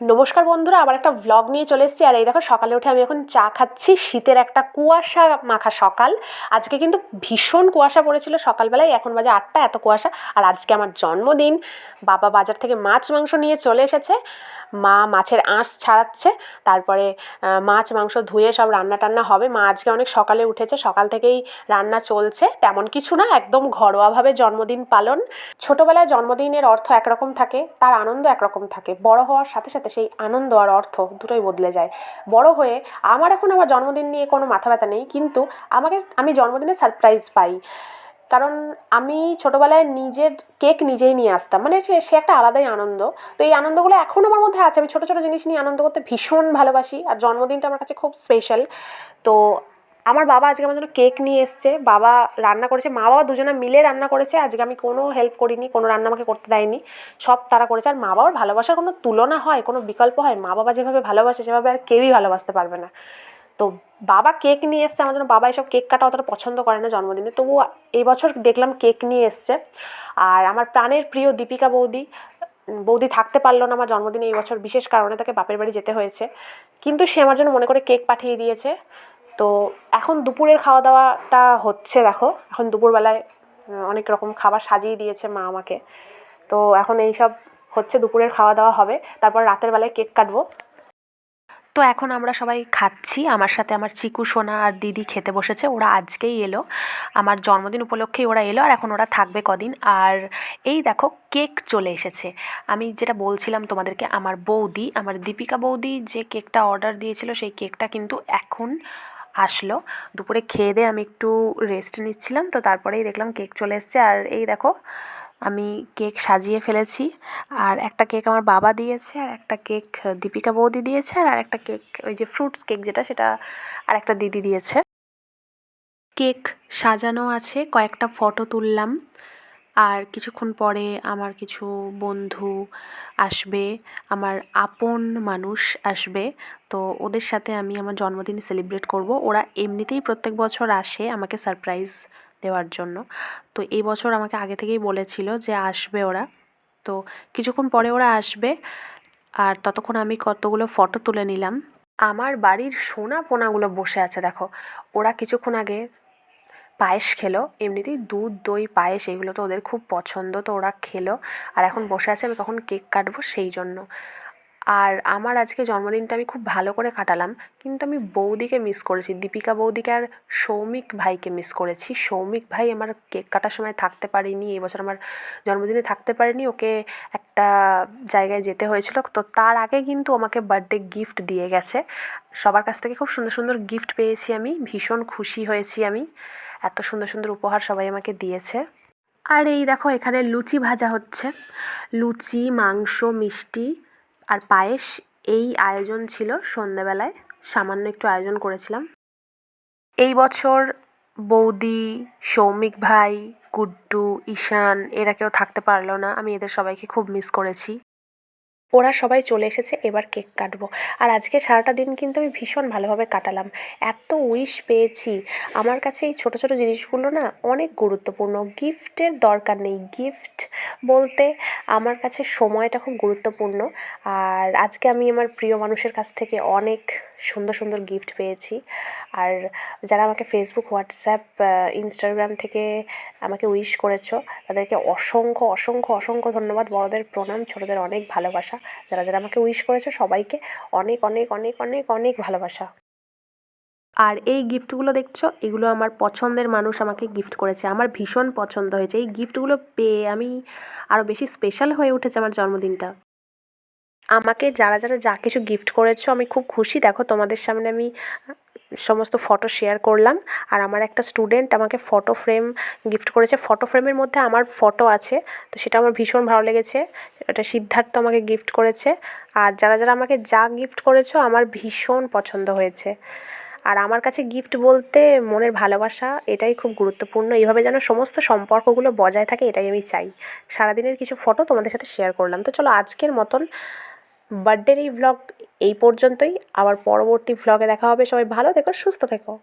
নমস্কার বন্ধুরা, আবার একটা ভ্লগ নিয়ে চলে এসেছি। আর এই দেখো, সকালে উঠে আমি এখন চা খাচ্ছি। শীতের একটা কুয়াশা মাখা সকাল। আজকে কিন্তু ভীষণ কুয়াশা পড়েছিল সকালবেলায়। এখন বাজে আটটা, এত কুয়াশা। আর আজকে আমার জন্মদিন। বাবা বাজার থেকে মাছ, মাংস নিয়ে চলে এসেছে। মা মাছের আঁশ ছাড়াচ্ছে। তারপরে মাছ, মাংস ধুয়ে সব রান্না টান্না হবে। মা আজকে অনেক সকালে উঠেছে। সকাল থেকেই রান্না চলছে। তেমন কিছু না, একদম ঘরোয়াভাবে জন্মদিন পালন। ছোটোবেলায় জন্মদিনের অর্থ একরকম থাকে, তার আনন্দ একরকম থাকে। বড় হওয়ার সাথে সাথে সেই আনন্দ আর অর্থ দুটোই বদলে যায়। বড় হয়ে আমার এখন আমার জন্মদিন নিয়ে কোনো মাথা ব্যথা নেই, কিন্তু আমাকে আমি জন্মদিনে সারপ্রাইজ পাই। কারণ আমি ছোটোবেলায় নিজের কেক নিজেই নিয়ে আসতাম। মানে সে একটা আলাদাই আনন্দ। তো এই আনন্দগুলো এখনও আমার মধ্যে আছে। আমি ছোটো ছোটো জিনিস নিয়ে আনন্দ করতে ভীষণ ভালোবাসি। আর জন্মদিনটা আমার কাছে খুব স্পেশাল তো আমার বাবা আজকে আমার জন্য কেক নিয়ে এসছে। বাবা রান্না করেছে। মা বাবা দুজনে মিলে রান্না করেছে। আজকে আমি কোনো হেল্প করিনি, কোনো রান্না আমাকে করতে দেয়নি। সব তারা করেছে। আর মা বাবার ভালোবাসার কোনো তুলনা হয়, কোনো বিকল্প হয়? মা বাবা যেভাবে ভালোবাসে, সেভাবে আর কেউই ভালোবাসতে পারবে না। তো বাবা কেক নিয়ে এসছে আমার জন্য। বাবা এসব কেক কাটা অতটা পছন্দ করে না জন্মদিনে। তবুও এই বছর দেখলাম কেক নিয়ে এসছে। আর আমার প্রাণের প্রিয় দীপিকা বৌদি বৌদি থাকতে পারল না আমার জন্মদিনে এই বছর। বিশেষ কারণে তাকে বাপের বাড়ি যেতে হয়েছে। কিন্তু সে আমার জন্য মনে করে কেক পাঠিয়ে দিয়েছে। তো এখন দুপুরের খাওয়া দাওয়াটা হচ্ছে, দেখো। এখন দুপুরবেলায় অনেক রকম খাবার সাজিয়ে দিয়েছে মা আমাকে। তো এখন এই সব হচ্ছে, দুপুরের খাওয়া দাওয়া হবে। তারপর রাতের বেলায় কেক কাটবো। তো এখন আমরা সবাই খাচ্ছি। আমার সাথে আমার চিকু, সোনা আর দিদি খেতে বসেছে। ওরা আজকেই এলো। আমার জন্মদিন উপলক্ষেই ওরা এলো। আর এখন ওরা থাকবে কদিন। আর এই দেখো, কেক চলে এসেছে। আমি যেটা বলছিলাম তোমাদেরকে, আমার বৌদি, আমার দীপিকা বৌদি যে কেকটা অর্ডার দিয়েছিল, সেই কেকটা কিন্তু এখন আসলো। দুপুরে খেয়ে দিয়ে আমি একটু রেস্ট নিচ্ছিলাম, তো তারপরেই দেখলাম কেক চলে এসছে। আর এই দেখো, আমি কেক সাজিয়ে ফেলেছি। আর একটা কেক আমার বাবা দিয়েছে, আর একটা কেক দীপিকা বৌদি দিয়েছে, আর একটা কেক ওই যে ফ্রুটস কেক যেটা, সেটা আর একটা দিদি দিয়েছে। কেক সাজানো আছে, কয়েকটা ফটো তুললাম। আর কিছুক্ষণ পরে আমার কিছু বন্ধু আসবে, আমার আপন মানুষ আসবে। তো ওদের সাথে আমি আমার জন্মদিন সেলিব্রেট করব। ওরা এমনিতেই প্রত্যেক বছর আসে আমাকে সারপ্রাইজ দেওয়ার জন্য। তো এই বছর আমাকে আগে থেকেই বলেছিল যে আসবে ওরা। তো কিছুক্ষণ পরে ওরা আসবে আর ততক্ষণ আমি কতগুলো ফটো তুলে নিলাম। আমার বাড়ির সোনা পোনাগুলো বসে আছে, দেখো। ওরা কিছুক্ষণ আগে পায়েস খেলো। এমনিতেই দুধ, দই, পায়েস এগুলো তো ওদের খুব পছন্দ, তো ওরা খেলো। আর এখন বসে আছে, আমি কখন কেক কাটবো সেই জন্য। আর আমার আজকে জন্মদিনটা আমি খুব ভালো করে কাটালাম, কিন্তু আমি বৌদিকে মিস করেছি। দীপিকা বৌদিকে আর সৌমিক ভাইকে মিস করেছি। সৌমিক ভাই আমার কেক কাটার সময় থাকতে পারিনি এবছর আমার জন্মদিনে থাকতে পারিনি। ওকে একটা জায়গায় যেতে হয়েছিল। তো তার আগে কিন্তু আমাকে বার্থডে গিফট দিয়ে গেছে। সবার কাছ থেকে খুব সুন্দর সুন্দর গিফট পেয়েছি আমি। ভীষণ খুশি হয়েছি আমি। এত সুন্দর সুন্দর উপহার সবাই আমাকে দিয়েছে। আর এই দেখো, এখানে লুচি ভাজা হচ্ছে। লুচি, মাংস, মিষ্টি আর পায়েস এই আয়োজন ছিল সন্ধ্যাবেলায়। সামান্য একটু আয়োজন করেছিলাম। এই বছর বৌদি, সৌমিক ভাই, গুড্ডু, ঈশান এরা কেউ থাকতে পারল না। আমি এদের সবাইকে খুব মিস করেছি। ওরা সবাই চলে এসেছে, এবার কেক কাটবো। আর আজকে সারাটা দিন কিন্তু আমি ভীষণ ভালোভাবে কাটালাম। এত উইশ পেয়েছি। আমার কাছে এই ছোটো ছোটো জিনিসগুলো না অনেক গুরুত্বপূর্ণ। গিফটের দরকার নেই। গিফট বলতে আমার কাছে সময়টা খুব গুরুত্বপূর্ণ। আর আজকে আমি আমার প্রিয় মানুষের কাছ থেকে অনেক সুন্দর সুন্দর গিফট পেয়েছি। আর যারা আমাকে ফেসবুক হোয়াটসঅ্যাপ ইনস্টাগ্রাম থেকে আমাকে উইশ করেছ, তাদেরকে অসংখ্য অসংখ্য অসংখ্য ধন্যবাদ। বড়দের প্রণাম, ছোটদের অনেক ভালোবাসা। যারা যারা আমাকে উইশ করেছ সবাইকে অনেক অনেক অনেক অনেক অনেক ভালোবাসা। আর এই গিফটগুলো দেখছ, এগুলো আমার পছন্দের মানুষ আমাকে গিফট করেছে। আমার ভীষণ পছন্দ হয়েছে। এই গিফটগুলো পেয়ে আমি আরও বেশি স্পেশাল হয়ে উঠেছে আমার জন্মদিনটা। আমাকে যারা যারা যা কিছু গিফট করেছ, আমি খুব খুশি। দেখো, তোমাদের সামনে আমি সমস্ত ফটো শেয়ার করলাম। আর আমার একটা স্টুডেন্ট আমাকে ফটো ফ্রেম গিফট করেছে। ফটো ফ্রেমের মধ্যে আমার ফটো আছে, তো সেটা আমার ভীষণ ভালো লেগেছে। এটা সিদ্ধার্থ আমাকে গিফট করেছে। আর যারা যারা আমাকে যা গিফট করেছ, আমার ভীষণ পছন্দ হয়েছে। আর আমার কাছে গিফট বলতে মনের ভালোবাসা, এটাই খুব গুরুত্বপূর্ণ। এইভাবে যেন সমস্ত সম্পর্কগুলো বজায় থাকে, এটাই আমি চাই। সারাদিনের কিছু ফটো তোমাদের সাথে শেয়ার করলাম। তো চলো আজকের মতন বার্থডের এই ভ্লগ এই পর্যন্তই। আবার পরবর্তী ভ্লগে দেখা হবে। সবাই ভালো থেকো সুস্থ থেকো।